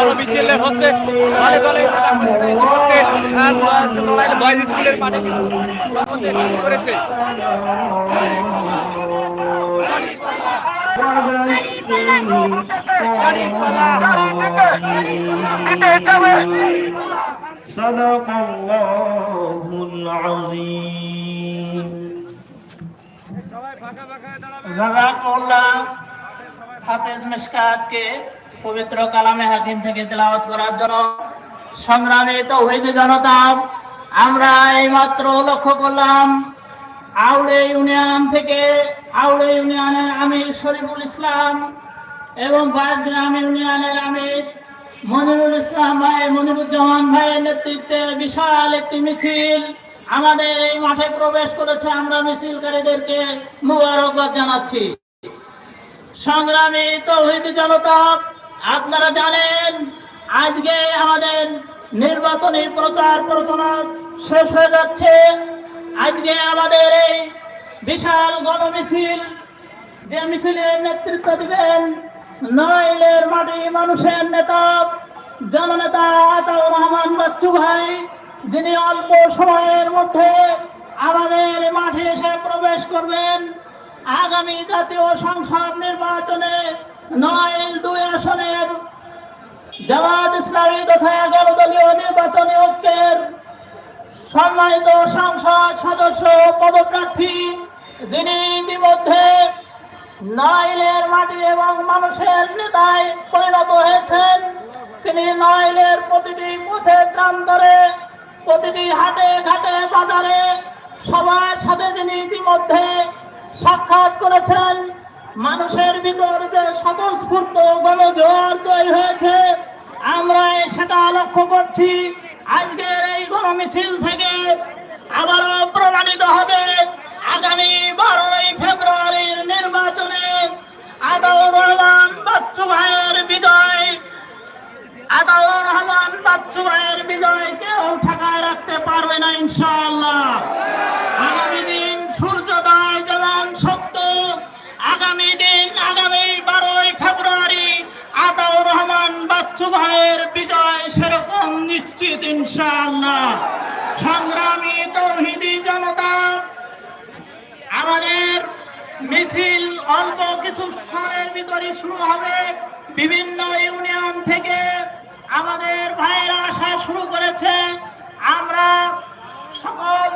গণমিছিল হচ্ছে দলে দলে ইতিমধ্যে আহ, নড়াইল বয়েজ স্কুলের মাঠে কিন্তু জনমতে শুরু করেছে صدق الله العظيم জাজাকুল্লাহ হাফেজ মিশকাতকে পবিত্র কালামে হাকিম থেকে তেলাওয়াত করার জন্য সংগ্রামী তৌহিদ জনতা, আমরা এইমাত্র লক্ষ্য করলাম আউড়ে ইউনিয়ন থেকে আউড়ে ইউনিয়নের আমির শরীফুল ইসলাম এবং বাগগ্রাম ইউনিয়নের আমির মনিরুল ইসলাম ভাই, মনিরুজ্জামান ভাইয়ের নেতৃত্বে বিশাল একটি মিছিল। আমাদের এই মাঠে প্রবেশ করেছে, আমরা মিছিলকারীদেরকে মুবারকবাদ জানাচ্ছি। সংগ্রামী তৌহিদ জনতা আপনারা জানেন, আজকে আমাদের নির্বাচনী প্রচার প্রচারণা শেষ হয়ে যাচ্ছে। আজকে আমাদের এই বিশাল গণমিছিল, যে মিছিলের নেতৃত্ব দিবেন নয়লের মাটি মানুষের নেতা, জননেতা আতাউর রহমান বাচ্চু ভাই, যিনি অল্প সময়ের মধ্যে আমাদের মাঠে এসে প্রবেশ করবেন। আগামী জাতীয় সংসদ নির্বাচনে নয়ল দুই আসনের। জামাত ইসলামী তথা এগারো দলীয় নির্বাচনী ঐক্যের সম্মানিত সংসদ সদস্য পদপ্রার্থী, যিনি ইতিমধ্যে নয়লের মাটি এবং মানুষের নেতায় পরিণত হয়েছেন, তিনি নয়লের প্রতিটি বুথে প্রান্তরে প্রতিটি হাটে ঘাটে বাজারে সবার সাথে তিনি ইতিমধ্যে সাক্ষাৎ করেছেন। মানুষের ভিতর যে স্বতঃস্ফূর্ত গণজোয়ার তৈরি হয়েছে, আমরা সেটা লক্ষ্য করছি। আজকের এই গণমিছিল থেকে আবারও প্রমাণিত হবে আগামী বারোই ফেব্রুয়ারির নির্বাচনে আদাউর রহমান বাচ্চু ভাইয়ের বিজয়। আদাউর রহমান বাচ্চু ভাইয়ের বিজয় কেউ ঠেকায় রাখতে পারবে না, ইনশাআল্লাহ। আগামী দিন আগামী দিন, আগামী বারোই ফেব্রুয়ারি আদাউর রহমান বাচ্চু ভাইয়ের বিজয় সেরকম নিশ্চিত ইনশাআল্লাহ। সংগ্রামী তৌহিদি জনতা, আমাদের মিছিল অল্প কিছু স্থানের ভিতরে শুরু হবে। বিভিন্ন ইউনিয়ন থেকে আমাদের ভাইয়েরা আসা শুরু করেছে। আমরা সকল,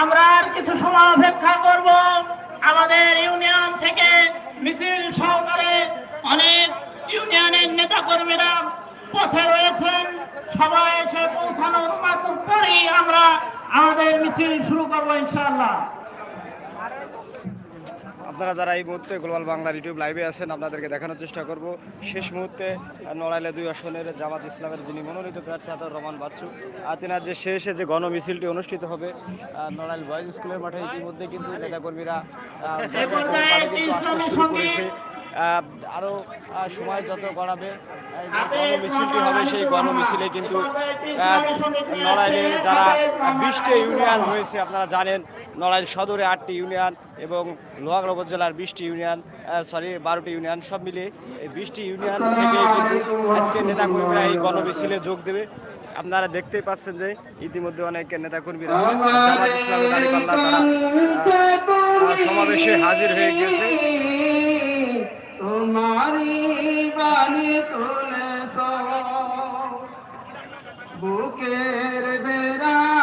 আমরা আর কিছু সময় অপেক্ষা করব। আমাদের ইউনিয়ন থেকে মিছিল সহকারে অনেক ইউনিয়নের নেতা কর্মীরা পথে রয়েছেন। সবাই এসে পৌঁছানোর মাত্র পরেই আমরা আমাদের মিছিল শুরু করব ইনশাআল্লাহ। আপনারা যারা এই মুহূর্তে গ্লোবাল বাংলার ইউটিউব লাইভে আছেন আপনাদেরকে দেখানোর চেষ্টা করব। শেষ মুহূর্তে নড়াইলে দুই আসনের জামাত ইসলামের যিনি মনোনীত প্রার্থী আতর রহমান বাচ্চু আর তেনার যে শেষে যে গণ মিছিলটি অনুষ্ঠিত হবে নড়াইল বয়েজ স্কুলের মাঠে ইতিমধ্যে কিন্তু নেতাকর্মীরা করেছে। আহ, সময় যত গড়াবে গণমিছিলটি হবে, সেই গণমিছিলে কিন্তু নড়াইলে যারা বিশটি ইউনিয়ন হয়েছে, আপনারা জানেন, নড়াইল সদরে আটটি ইউনিয়ন এবং লোহাগড় উপজেলার বিশটি ইউনিয়ন সরি বারোটি ইউনিয়ন, সব এই বিশটি ইউনিয়ন থেকে কিন্তু আজকে নেতাকর্মীরা এই গণমিছিলে যোগ দেবে। আপনারা দেখতেই পাচ্ছেন যে ইতিমধ্যে অনেক নেতাকর্মীরা সমাবেশে হাজির হয়ে গিয়েছে। তোমারি বাণী তুলেছ। বুকের দেরাজ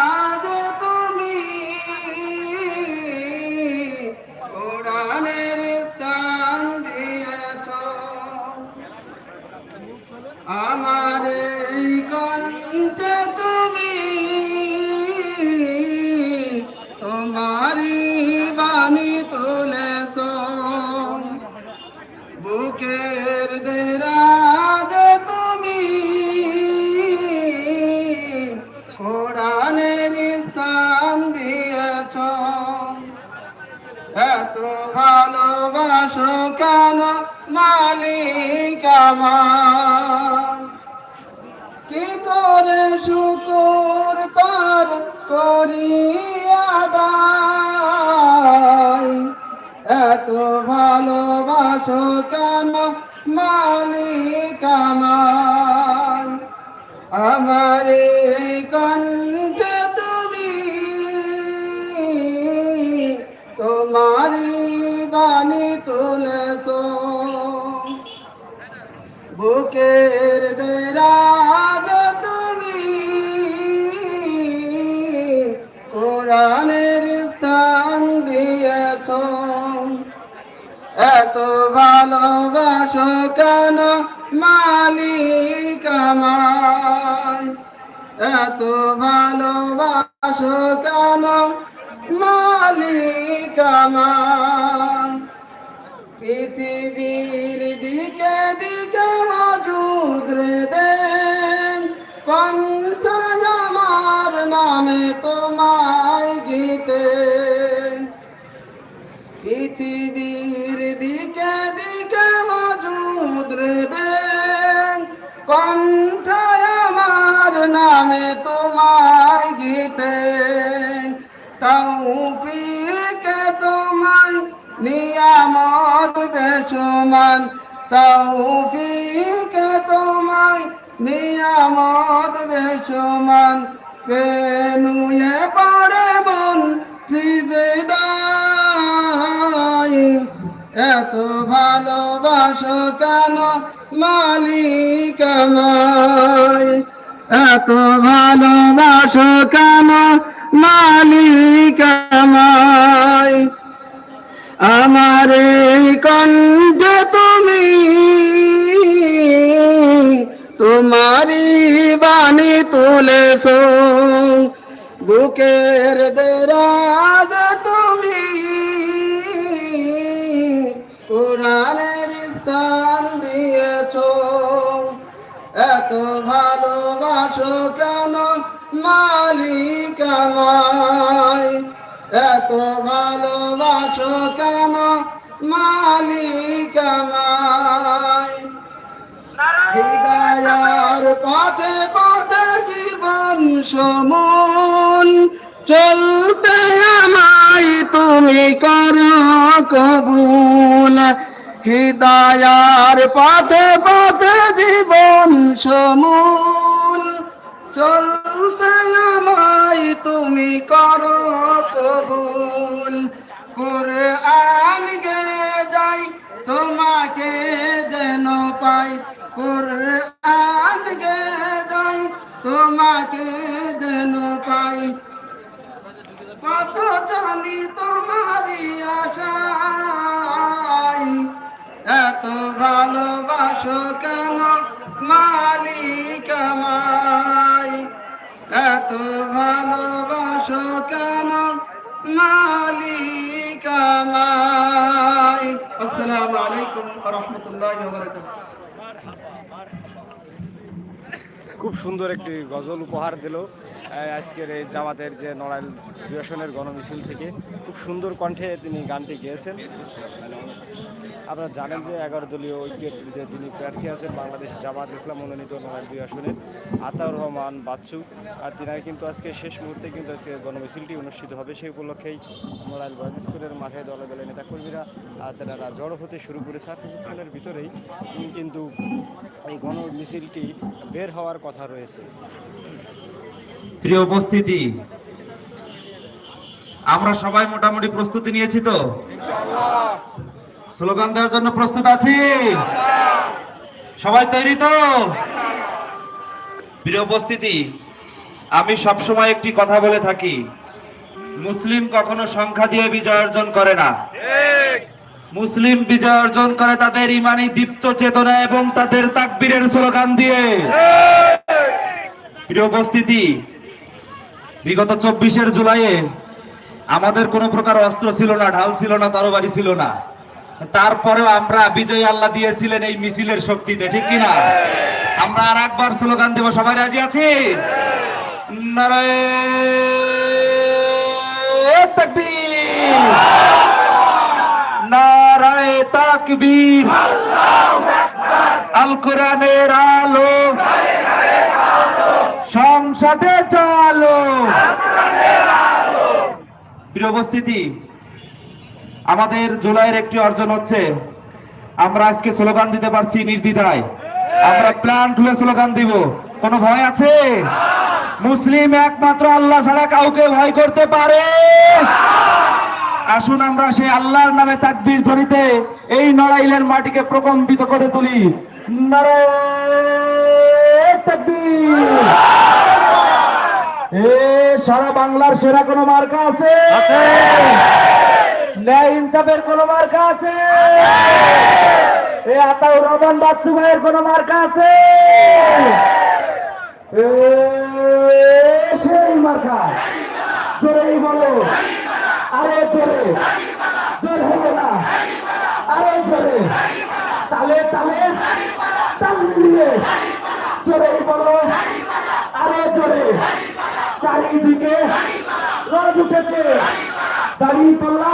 ভালোবাসো কেন? মালিক আমার। আমার এই কণ্ঠে তুমি তোমারি বাণী তুলেছ। বুকের দেরা এত ভালোবাসো কেন মালিক আমায় এত ভালোবাসো কেন মালিক আমায় পৃথিবীর দিকে দিকে মজুদ রে দেন কণ্ঠ দেন কণ্ঠ আমার নামে তোমায় গীতে। তৌফিকে তোমায় নিয়ামত বেচমান তৌফিকে তোমায় নিয়ামত বেচমান পেনুয়ে পড়ে মন সিজদাই এত ভালোবাসো কেন? মালিক আমায়। এত ভালোবাসো কেন? মালিক আমায়। আমার কণ্ঠ তুমি তোমারি বাণী তুলেছ। বুকের দেরাজ তুমি, কোরআনের স্থান এত ভালোবাসো কেন? মালিক আমায়। এত ভালোবাসো কেন? মালিক আমায়। হৃদয়ার পথে পথে জীবন সমন চলতে আমায় তুমি করো কবুল। হৃদয়ার পথে পথে সমুল চলতে আমায় তুমি করো কবুল। কোরআন গে যাই, তোমাকে যেন পাই। কোরআন গে যাই, তোমাকে যেন পাই। কত জানি তোমারই আশাই এত ভালোবাসো কেন? মালিক এত ভালোবাসো কেন? মালিক আসসালামু আলাইকুম রহমতুল্লাহ খুব সুন্দর একটি গজল উপহার দিল আজকের এই জামাতের যে নড়াইল দুয়াশনের গণমিছিল থেকে। খুব সুন্দর কণ্ঠে তিনি গানটি গেয়েছেন। আপনারা জানেন যে এগারো দলীয় ঐক্যের যে তিনি প্রার্থী আছেন বাংলাদেশ জামাত ইসলাম মনোনীত নড়াইল দুই আসনে আতাউর রহমান বাচ্চু। আর তিনার কিন্তু আজকে শেষ মুহূর্তে কিন্তু আজকে গণমিছিলটি অনুষ্ঠিত হবে। সেই উপলক্ষেই নড়াইল বয়েজ স্কুলের মাঠে দলে দলে নেতাকর্মীরা তেনারা জড়ো হতে শুরু করেছে আর কিছুক্ষণের ভিতরেই কিন্তু এই গণমিছিলটি বের হওয়ার কথা রয়েছে। প্রিয় উপস্থিতি আমরা সবাই মোটামুটি প্রস্তুতি নিয়েছি তো? স্লোগান দেওয়ার জন্য প্রস্তুত আছি। সবাই তৈরি তো? প্রিয় উপস্থিতি, আমি সবসময় একটি কথা বলে থাকি, মুসলিম কখনো সংখ্যা দিয়ে বিজয় অর্জন করে না। মুসলিম বিজয় অর্জন করে তাদের ইমানি দীপ্ত চেতনা এবং তাদের তাকবীরের স্লোগান দিয়ে। প্রিয় উপস্থিতি, বিগত চব্বিশের জুলাইয়ে আমাদের কোনো প্রকার অস্ত্র ছিল না, ঢাল ছিল না তরবারি ছিল না। তারপরেও আমরা বিজয় আল্লাহ দিয়েছিলেন এই মিছিলের শক্তিতে, ঠিক কিনা? আমরা আর একবার স্লোগান দেব, সবাই রাজি আছি? আলো। সংসদে চালো। প্রিয় উপস্থিতি আমাদের জুলাইয়ের একটি অর্জন হচ্ছে, আমরা আজকে স্লোগান দিতে পারছি নির্দ্বিধায়। আমরা প্ল্যান খুলে স্লোগান দিব। কোনো ভয় আছে? মুসলিম একমাত্র আল্লাহ ছাড়া কাউকে ভয় করতে পারে। আসুন আমরা সেই আল্লাহর নামে তাকবীর ধরিতে এই নড়াইলের মাটিকে প্রকম্পিত করে তুলি। সারা বাংলার সেরা কোনো মার্কা আছে। ন্যায় ইনসাফের কোনো মার্কা আছে? এ আতাউর রহমান বাচ্চু ভাইয়ের কোনো মার্কা আছে? সেই মার্কা। জোরেই বলো। আরে জোরে। জোর হলো না। আরে জোরে। তালে তালে। তাল মিলিয়ে। জোরেই বলো। আরে জোরে। চারিদিকে রড উঠেছে। দাঁড়িয়ে পাল্লা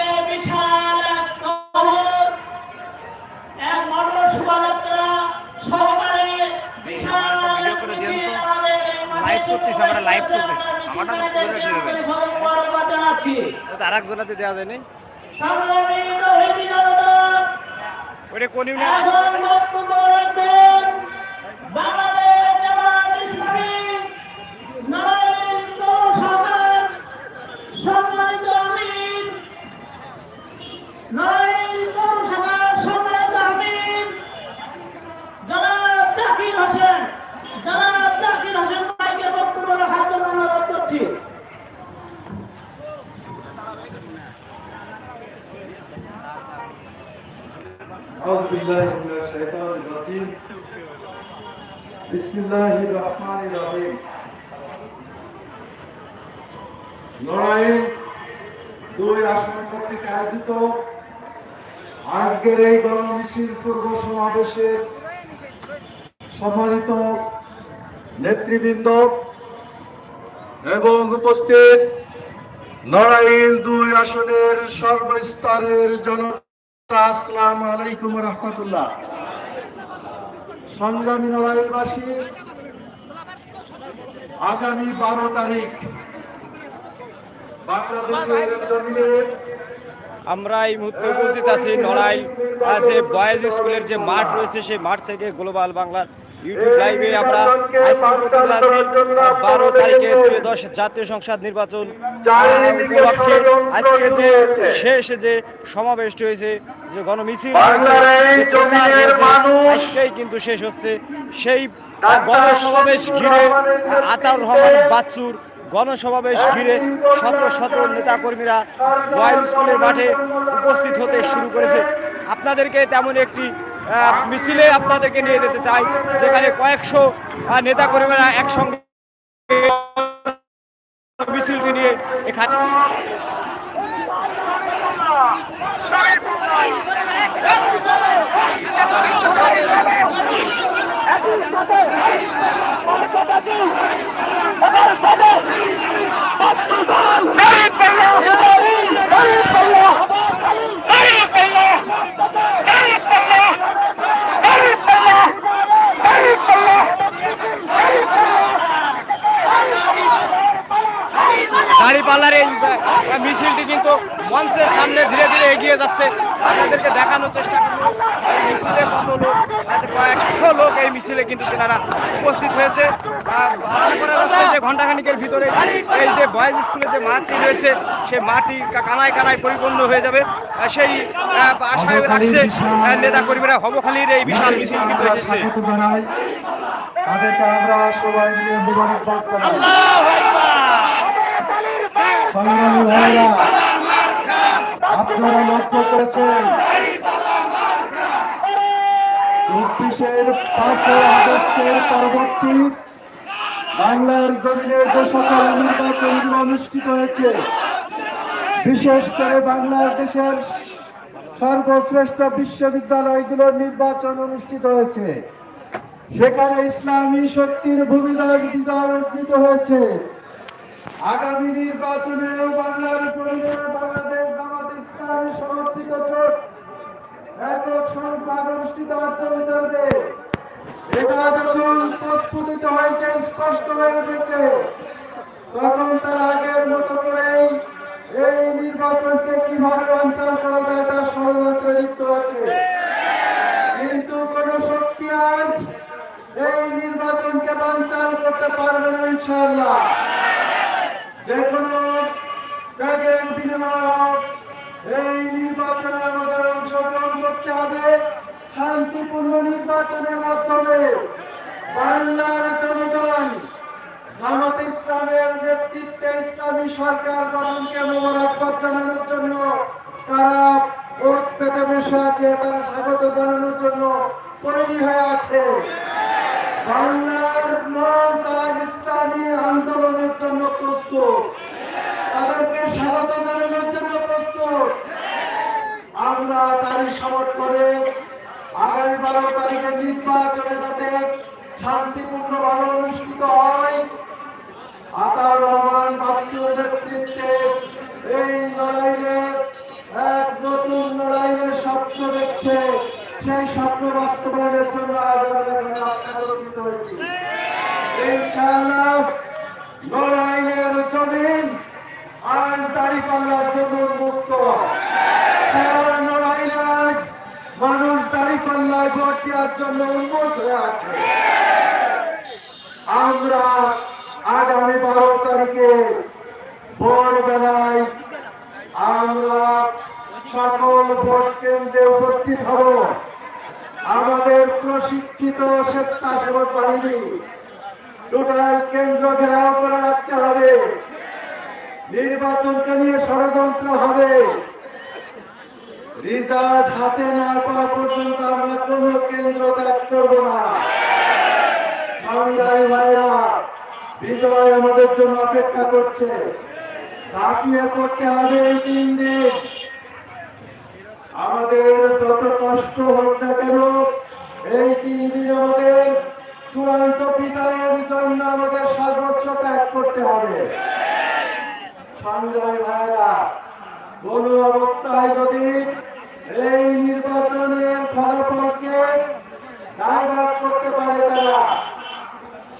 মাঠে করতেছি, আমরা লাইভ করতেছি আমারটা মিছিলটাকে করে রাখলে হবে মোবারকবাদ আর এক জনাতে দেওয়া যায়নি ওটা কোন ইউনিয়ন? بالله من الشيطان الرجيم بسم الله الرحمن الرحيم লড়াই দুই আসন কর্তৃক আয়োজিত আজকের এই গণমিছিল পূর্ব সমাবেশের সম্মানিত নেতৃবৃন্দ এবং উপস্থিত নড়াইল দুই আসনের সর্বস্তরের জনতা আসসালাম আলাইকুম রহমতুল্লাহ। সংগ্রামী নড়াইলবাসী আগামী বারো তারিখ বাংলাদেশের জমিনে আমরা এই মুহূর্তে উপস্থিত আছি নড়াই যে বয়েজ স্কুলের যে মাঠ রয়েছে, সেই মাঠ থেকে গ্লোবাল বাংলার ইউটিউব লাইভে আমরা আজকে বারো তারিখে ত্রয়োদশ জাতীয় সংসদ নির্বাচন উপলক্ষে আজকে যে শেষ যে সমাবেশটি হয়েছে যে গণমিছিল আজকেই কিন্তু শেষ হচ্ছে। সেই গণ সমাবেশ ঘিরে আতার রহমান বাচ্চুর গণসমাবেশ ঘিরে শত শত নেতাকর্মীরা বয়েজ স্কুলের মাঠে উপস্থিত হতে শুরু করেছে। আপনাদেরকে তেমন একটি মিছিলে আপনাদেরকে নিয়ে যেতে চাই, যেখানে কয়েকশো নেতাকর্মীরা একসঙ্গে মিছিলটি নিয়ে এখানে দাঁড়িপাল্লার এই মিছিলটি কিন্তু মঞ্চের সামনে ধীরে ধীরে এগিয়ে যাচ্ছে। আপনাদেরকে দেখানোর চেষ্টা করব। মিছিলে কত লোক এই মিছিলে কিন্তু তেনারা উপস্থিত হয়েছে। আশা করা যাচ্ছে যে ঘন্টাখানিকের ভিতরে এই যে বয়েজ স্কুলের যে মাঠটি রয়েছে সে মাটি কানায় কানায় পরিপূর্ণ হয়ে যাবে। সেই আশায় রাখছে নেতা কর্মীরা হবখালির এই বিশাল মিছিল কিন্তু এসেছে। তাদেরকে আমরা সবাই মিলে মুবারকবাদ জানাই সংগ্রামী ভাইরা আপনারা লক্ষ্য করেছেন? চব্বিশের পাঁচই আগস্টের পরবর্তী বাংলার জমিনে যে সকল নির্বাচনগুলো অনুষ্ঠিত হয়েছে, বিশেষ করে বাংলাদেশের সর্বশ্রেষ্ঠ বিশ্ববিদ্যালয়গুলোর নির্বাচন অনুষ্ঠিত হয়েছে। সেখানে ইসলামী শক্তির ভূমিকা বিজয় অর্জিত হয়েছে। আগামী নির্বাচনেও বাংলার প্রয়োজনে বাংলাদেশ জামাত ইসলামী সমর্থিত জোট একক সংখ্যা অনুষ্ঠিত অর্জন করবে এটা যখন প্রস্ফুটিত হয়েছে, স্পষ্ট হয়ে উঠেছে। তখন তার আগের মতো করেই এই নির্বাচনকে কীভাবে বাঞ্চাল করা যায় তার ষড়যন্ত্রে লিপ্ত আছে কিন্তু কোন শক্তি আজ এই নির্বাচনকে বাঞ্চাল করতে পারবে না, ইনশাআল্লাহ। যে কোনো নির্বাচনের মাধ্যমে বাংলার জনগণ, জামাত ইসলামের নেতৃত্বে ইসলামী সরকার গঠনকে মোবারকবাদ জানানোর জন্য, তারা ভোট পেতে বসে আছে, তারা স্বাগত জানানোর জন্য তৈরি হয়ে আছে। বাংলার মঞ্চ আজ ইসলামী আন্দোলনের জন্য প্রস্তুত। তাদেরকে স্বাগত জানানোর জন্য প্রস্তুত। আমরা তারই সমর্থ করে আগামী বারো তারিখের নির্বাচনে যাতে শান্তিপূর্ণভাবে অনুষ্ঠিত হয় আতার রহমান বাচ্চুর নেতৃত্বে এই লড়াইয়ে এক নতুন লড়াইয়ের স্বপ্ন দেখছে। সেই স্বপ্ন বাস্তবায়নের জন্য লড়াইয়ের জমিন আজ দাঁড়িপাল্লার জন্য মুক্ত সারা লড়াই মানুষ দাঁড়িপাল্লায় ভোট দেওয়ার জন্য উন্মুখ হয়ে আছে। আমরা আগামী বারো তারিখে ভোরবেলায় আমরা সকল ভোট কেন্দ্রে উপস্থিত হব। আমাদের প্রশিক্ষিত স্বেচ্ছাসেবক বাহিনী, টোটাল কেন্দ্র ঘেরাও করে রাখতে হবে। নির্বাচনকে নিয়ে ষড়যন্ত্র হবে। রিজাল্ট হাতে না পাওয়া পর্যন্ত আমরা কোন কেন্দ্র ত্যাগ করব না। সংগ্রামী ভাইরা, বিজয় আমাদের জন্য অপেক্ষা করছে। ঝাঁপিয়ে পড়তে হবে এই তিন দিন। আমাদের যত কষ্ট হোক না কেন, এই তিন দিন আমাদের চূড়ান্ত বিজয়ের জন্য আমাদের সর্বোচ্চ ত্যাগ করতে হবে। সংগ্রামী ভাইরা কোন অবস্থায় যদি এই নির্বাচনের ফলাফলকে ডাইভার্ট করতে পারে তারা।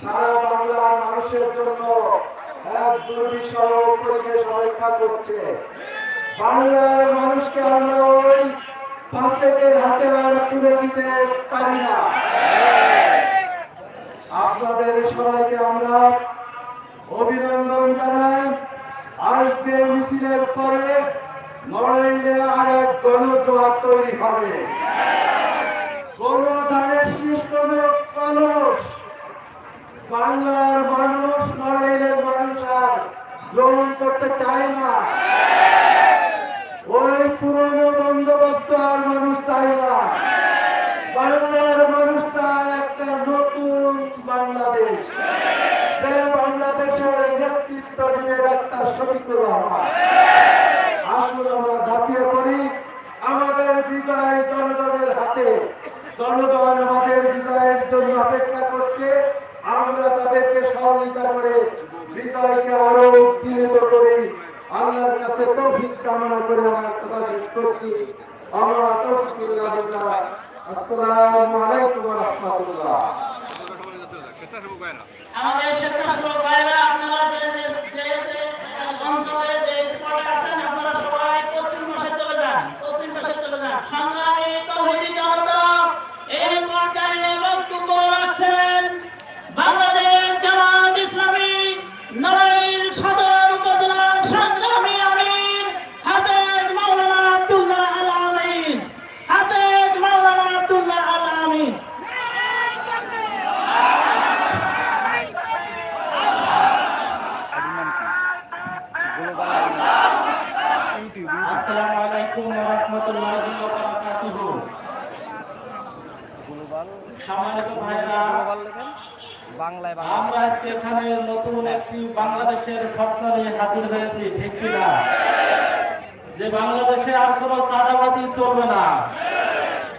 সারা বাংলার মানুষের জন্য এক দুর্বিষহ পরিবেশ অপেক্ষা করছে। বাংলার মানুষকে আমরা ওই ফাঁসেকের হাতে আর তুলে দিতে পারি না। আপনাদের সবাইকে আমরা অভিনন্দন জানাই। আজকে মিছিলের পরে লড়াইলে আর এক গণজোয়ার তৈরি হবে। কোন শীষ মানুষ। বাংলার মানুষ, নড়াইলের মানুষ আর গ্রহণ করতে চায় না ওই পুরনো বন্দোবস্ত আর মানুষ চায় না বাংলার মানুষ চায় একটা নতুন বাংলাদেশ সে বাংলাদেশের নেতৃত্ব দিবে ডাক্তার শফিকুর রহমান আসুন আমরা ঝাঁপিয়ে পড়ি আমাদের বিজয় জনগণের হাতে জনগণ আমাদের বিজয়ের জন্য অপেক্ষা করছে। আমরা তাদেরকে সহযোগিতা করে বিজয়কে আরও উদ্দীপিত করি। আল্লাহর কাছে তৌফিক কামনা করে আমার কথা শেষ করছি। আমরা তৌফিক আসসালামু আলাইকুম রাহমাতুল্লাহ। আমাদের স্বেচ্ছাসেবক ভাইরা আপনারা যে যে অঞ্চলে যে স্পটে আছেন, আপনারা সবাই পশ্চিম পাশে চলে যান পশ্চিম পাশে চলে যান। সংগ্রামী গ্লোবাল সম্মানিত লেখেন বাংলায় বাংলা আমরা আজকে এখানে নতুন একটি বাংলাদেশের স্বপ্ন নিয়ে হাজির হয়েছি ঠিক কিনা যে বাংলাদেশে আর কোনো চাঁদাবাদি চলবে না।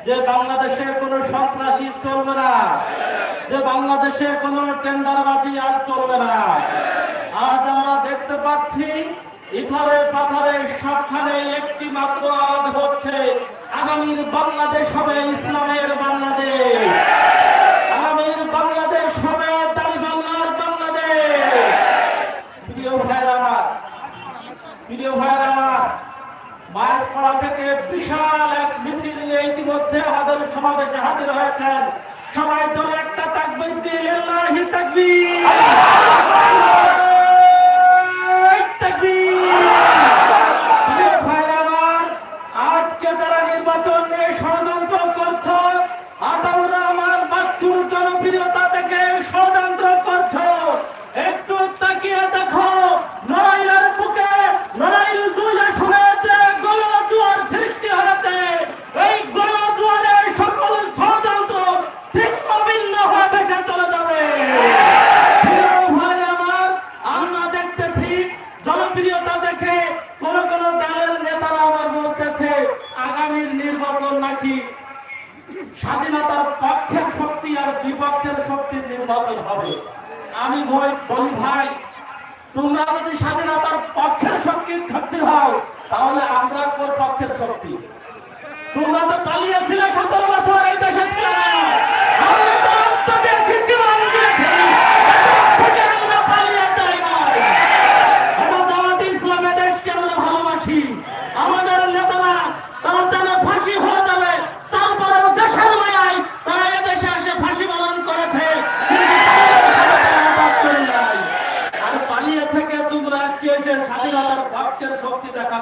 যে বাংলাদেশে কোনো সন্ত্রাসী চলবে না। যে বাংলাদেশে কোনো টেন্ডারবাজি আর চলবে না। আজ আমরা দেখতে পাচ্ছি ইথরে পাথরে সবখানে একটি মাত্র আওয়াজ হচ্ছে আগামীর বাংলাদেশ হবে ইসলামের বাংলাদেশ। আগামীর বাংলাদেশ হবে তালিবান্নার বাংলাদেশ। প্রিয় ভাইরা প্রিয় ভাইরা মায়াসপাড়া থেকে বিশাল এক মিছিল নিয়ে ইতিমধ্যে আমাদের সমাবেশে হাজির হয়েছেন। সবাই তোর একটা তাকবির দিয়ে তাহলে আমরা কোন পক্ষের শক্তি? তোমরা তো পালিয়েছিলে সতেরো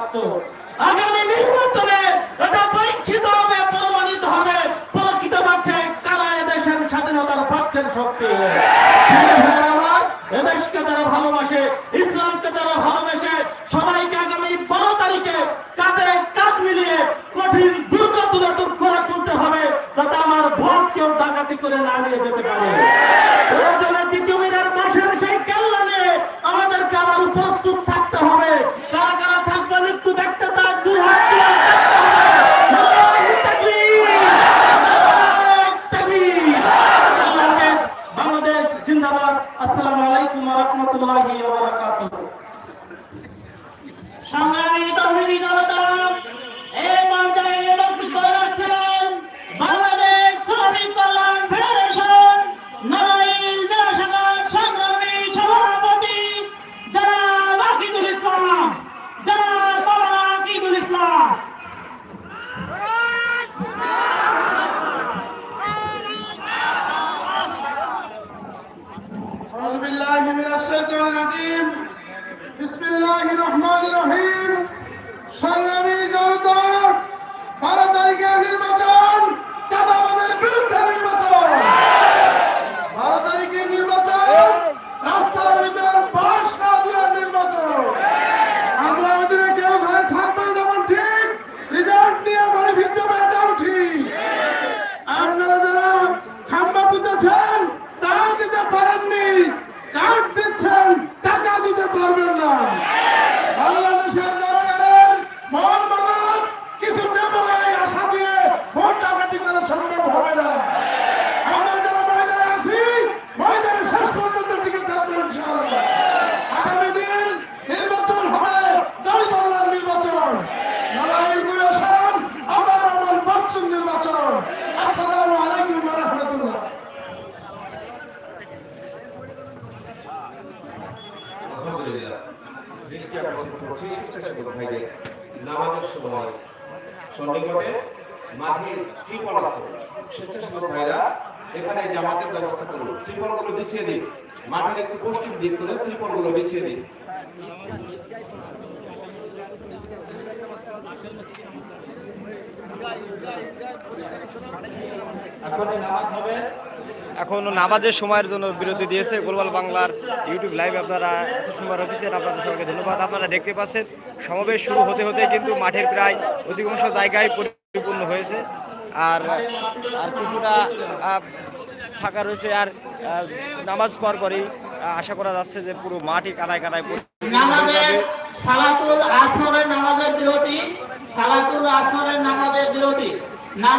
প্রাপ্ত। আগামী নির্বাচনে এটা পরীক্ষিত হবে, প্রমাণিত হবে। প্রকৃত পক্ষে কারা এদেশের স্বাধীনতার পক্ষের শক্তি? এদেশকে যারা ভালোবাসে, ইসলামকে যারা ভালোবাসে, সবাইকে আগামী বারো তারিখে কাঁধে কাঁধ মিলিয়ে কঠিন দ্রুত তুলে গড়ে তুলতে হবে, যাতে আমার ভোট কেউ ডাকাতি করে না নিয়ে যেতে পারে। রহমান জামাতের ব্যবস্থা করুন। ত্রিপলগুলো বিছিয়ে দিন। মাঠের একটু পশ্চিম দিক করে ত্রিপলগুলো বিছিয়ে দিন। এখন নামাজের সময়ের জন্য বিরতি দিয়েছে গোলবাল বাংলার ইউটিউব লাইভ। আপনারা সুন্দর অফিসের আপনাদের সবাইকে ধন্যবাদ। আপনারা দেখতে পাচ্ছেন, সমাবেশ শুরু হতে হতে কিন্তু মাঠের প্রায় অধিকাংশ জায়গায় পরিপূর্ণ হয়েছে। আর আর কিছুটা ফাঁকা রয়েছে আর নামাজ পর পরই আশা করা যাচ্ছে যে পুরো মাটি কানায় কানায় পড়ে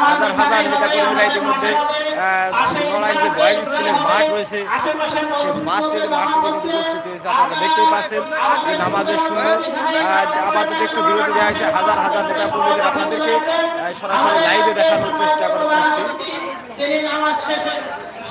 হাজার হাজার নেতাকর্মীরা ইতিমধ্যে যে স্কুলের মাঠ রয়েছে সেই হয়েছে আপনারা দেখতেই পাচ্ছেন নামাজের একটু বিরতি দেওয়া হয়েছে হাজার হাজার আপনাদেরকে সরাসরি লাইভে দেখানোর চেষ্টা করার চেষ্টা।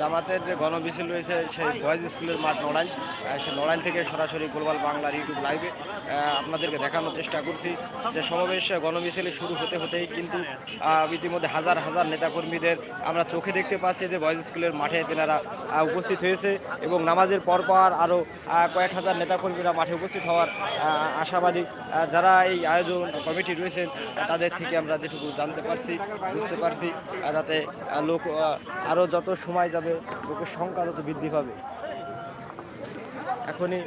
জামাতের যে গণমিছিল রয়েছে, সেই বয়েজ স্কুলের মাঠ নড়াইল। সেই নড়াইল থেকে সরাসরি গ্লোবাল বাংলার ইউটিউব লাইভে আপনাদেরকে দেখানোর চেষ্টা করছি। যে সমাবেশ গণমিছিলে শুরু হতে হতেই কিন্তু ইতিমধ্যে হাজার হাজার নেতাকর্মীদের আমরা চোখে দেখতে পাচ্ছি যে বয়েজ স্কুলের মাঠে তেনারা উপস্থিত হয়েছে এবং নামাজের পরপর আরও কয়েক হাজার নেতাকর্মীরা মাঠে উপস্থিত হওয়ার আশাবাদী। যারা এই আয়োজন কমিটি রয়েছেন, তাদের থেকে আমরা যেটুকু জানতে পারছি, বুঝতে পারছি যাতে লোক আরও যত সময় যাবে লোকের সংখ্যা তত বৃদ্ধি পাবে। এখনই